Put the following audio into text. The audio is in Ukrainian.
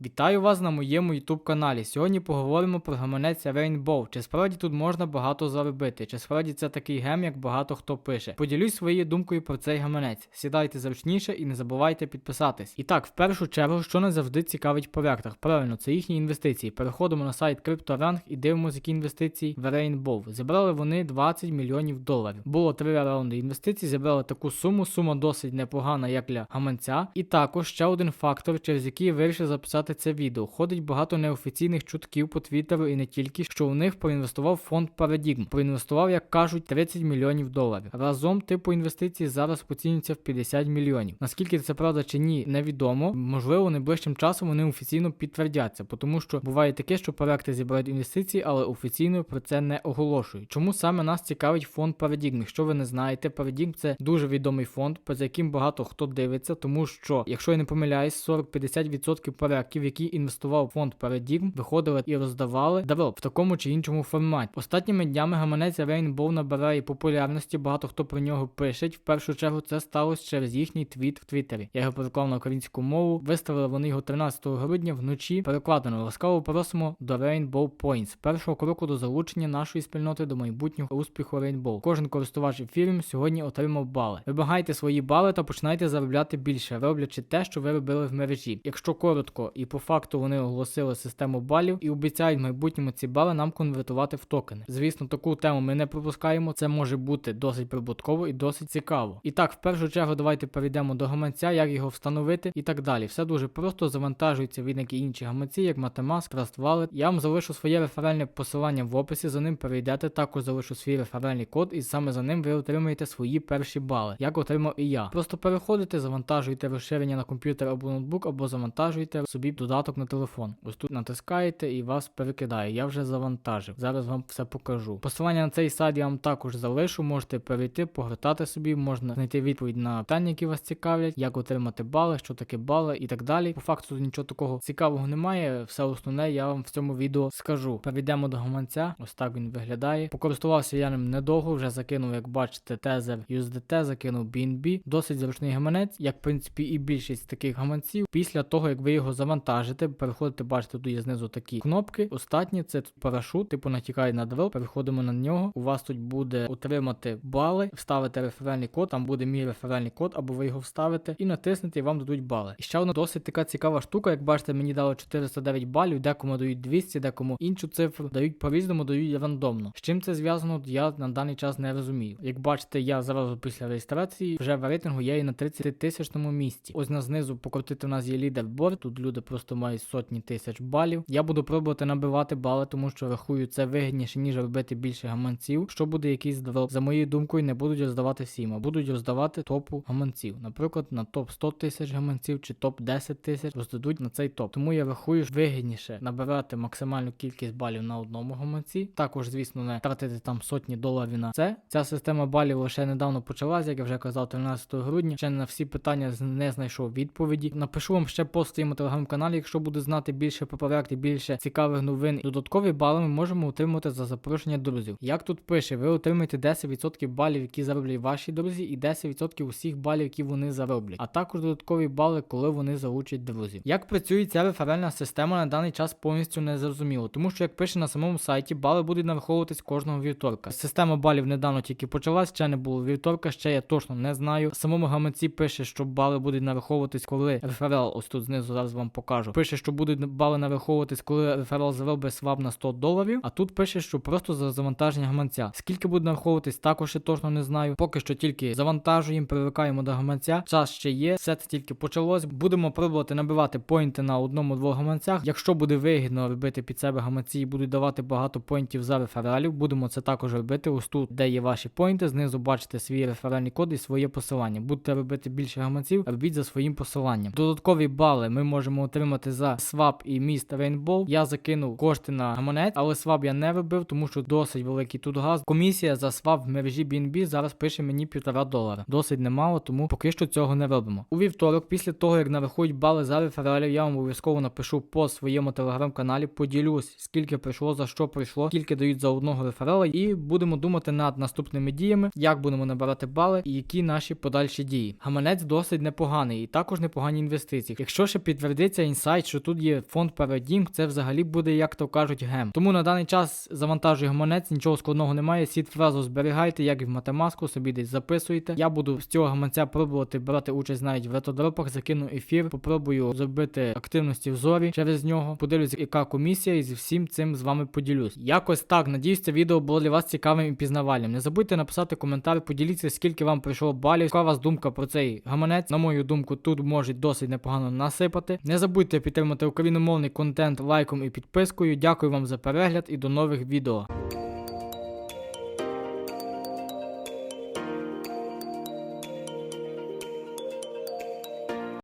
Вітаю вас на моєму YouTube каналі. Сьогодні поговоримо про гаманець Rainbow. Чи справді тут можна багато заробити? Чи справді це такий гем, як багато хто пише? Поділюсь своєю думкою про цей гаманець. Сідайте зручніше і не забувайте підписатись. І так, в першу чергу, що не завжди цікавить в проектах. Правильно, це їхні інвестиції. Переходимо на сайт CryptoRank і дивимося, які інвестиції в Rainbow. Зібрали вони 20 мільйонів доларів. Було три раунди інвестицій, зібрали таку суму. Сума досить непогана, як для гаманця. І також ще один фактор, через який вирішив записати це відео. Ходить багато неофіційних чутків по твіттеру і не тільки, що у них проінвестував фонд Paradigm. Проінвестував, як кажуть, 30 мільйонів доларів. Разом типу інвестицій зараз оцінюється в 50 мільйонів. Наскільки це правда чи ні, невідомо. Можливо, найближчим часом вони офіційно підтвердяться, тому що буває таке, що проекти зібрають інвестиції, але офіційно про це не оголошують. Чому саме нас цікавить фонд Paradigm? Якщо ви не знаєте, Paradigm це дуже відомий фонд, за яким багато хто дивиться, тому що, якщо я не помиляюсь, 40-50% проектів, які інвестував фонд Paradigm, виходили і роздавали даров в такому чи іншому форматі. Останніми днями гаманець Rainbow набирає популярності, багато хто про нього пише. В першу чергу це сталося через їхній твіт в Твіттері. Я його переклав на українську мову. Виставили вони його 13 грудня вночі. Перекладено ласкаво просимо до Rainbow Points, першого кроку до залучення нашої спільноти до майбутнього успіху Rainbow. Кожен користувач ефірів сьогодні отримав бали. Вибагайте свої бали та починайте заробляти більше, роблячи те, що ви робили в мережі. Якщо коротко і по факту вони оголосили систему балів і обіцяють в майбутньому ці бали нам конвертувати в токени. Звісно, таку тему ми не пропускаємо. Це може бути досить прибутково і досить цікаво. І так, в першу чергу, давайте перейдемо до гаманця, як його встановити і так далі. Все дуже просто завантажується від як інші гаманці, як Metamask, Trust Wallet. Я вам залишу своє реферальне посилання в описі, за ним перейдете. Також залишу свій реферальний код, і саме за ним ви отримаєте свої перші бали, як отримав і я. Просто переходите, завантажуєте розширення на комп'ютер або ноутбук, або завантажуєте собі додаток на телефон. Ось тут натискаєте і вас перекидає. Я вже завантажив. Зараз вам все покажу. Посилання на цей сайт я вам також залишу. Можете перейти, погортати собі, можна знайти відповідь на питання, які вас цікавлять, як отримати бали, що таке бали і так далі. По факту нічого такого цікавого немає. Все основне я вам в цьому відео скажу. Перейдемо до гаманця. Ось так він виглядає. Покористувався я ним недовго, вже закинув, як бачите, тезер USDT, закинув BNB. Досить зручний гаманець, як в принципі і більшість таких гаманців. Після того, як ви його завантажите, переходите, бачите, тут є знизу такі кнопки. Останні це тут парашут, типу натікає на дрел. Переходимо на нього. У вас тут буде отримати бали, вставити реферальний код, там буде мій реферальний код, або ви його вставите, і натиснете, і вам дадуть бали. І ще одна досить така цікава штука, як бачите, мені дало 409 балів, декому дають 200, декому іншу цифру, дають по-різному, дають рандомно. З чим це зв'язано, я на даний час не розумію. Як бачите, я зразу після реєстрації вже в рейтингу є і на 30 тисячному місці. Ось на знизу покрутити у нас є лідерборд, тут люди просто мають сотні тисяч балів. Я буду пробувати набивати бали, тому що рахую це вигідніше, ніж робити більше гаманців. Що буде якийсь дроп, за моєю думкою, не будуть роздавати всім, а будуть роздавати топу гаманців. Наприклад, на топ 100 тисяч гаманців чи топ 10 тисяч роздадуть на цей топ. Тому я рахую, вигідніше набирати максимальну кількість балів на одному гаманці. Також, звісно, не тратити там сотні доларів на це. Ця система балів лише недавно почалася, як я вже казав, 13 грудня. Ще на всі питання не знайшов відповіді. Напишу вам ще пост в своєму телеграм-каналі, якщо буде знати більше про проект і більше цікавих новин. Додаткові бали ми можемо отримати за запрошення друзів. Як тут пише, ви отримаєте 10% балів, які зароблять ваші друзі, і 10% усіх балів, які вони зароблять, а також додаткові бали, коли вони залучать друзів. Як працює ця реферальна система на даний час повністю не зрозуміло, тому що як пише на самому сайті, бали будуть нараховуватись кожного вівторка. Система балів недавно тільки почалась, ще не було вівторка, ще я точно не знаю. Самому гаманці пише, що бали будуть нараховуватись, коли реферал, ось тут знизу зараз вам покажу. Пише, що будуть бали нараховуватись, коли реферал заробить свап на 100 доларів. А тут пише, що просто за завантаження гаманця. Скільки буде нараховуватись, також я точно не знаю. Поки що тільки завантажуємо, привикаємо до гаманця. Час ще є, все це тільки почалось. Будемо пробувати набивати поінти на одному-двох гаманцях. Якщо буде вигідно робити під себе гаманці і будуть давати багато поінтів за рефералів, будемо це також робити. Ось тут, де є ваші поінти, знизу бачите свій реферальний код і своє посилання. Будете робити більше гаманців, робіть за своїм посиланням. Додаткові бали ми можемо отримати за свап і міст Rainbow. Я закинув кошти на гаманець, але свап я не робив, тому що досить великий тут газ. Комісія за свап в мережі BNB зараз пише мені півтора долара. Досить немало, тому поки що цього не робимо. У вівторок, після того як нарахують бали за рефералів, я вам обов'язково напишу по своєму телеграм-каналі, поділюсь, скільки прийшло, за що прийшло, скільки дають за одного реферала, і будемо думати над наступними діями, як будемо набирати бали і які наші подальші дії. Гаманець досить непоганий і також непогані інвестиції. Якщо ще підтвердиться інсайт, що тут є фонд Paradigm, це взагалі буде, як то кажуть, гем. Тому на даний час завантажує гаманець, нічого складного немає. Сід фразу зберігайте, як і в матемаску, собі десь записуєте. Я буду з цього гаманця пробувати брати участь навіть в ретодропах, закину ефір, попробую зробити активності в зорі через нього. Подивлюсь, яка комісія, і зі всім цим з вами поділюсь. Якось так. Надіюсь, це відео було для вас цікавим і пізнавальним. Не забудьте написати коментар, поділіться, скільки вам прийшло балів. Яка у вас думка про цей гаманець? На мою думку, тут може досить непогано насипати. Не забудьте підтримати україномовний контент лайком і підпискою. Дякую вам за перегляд і до нових відео.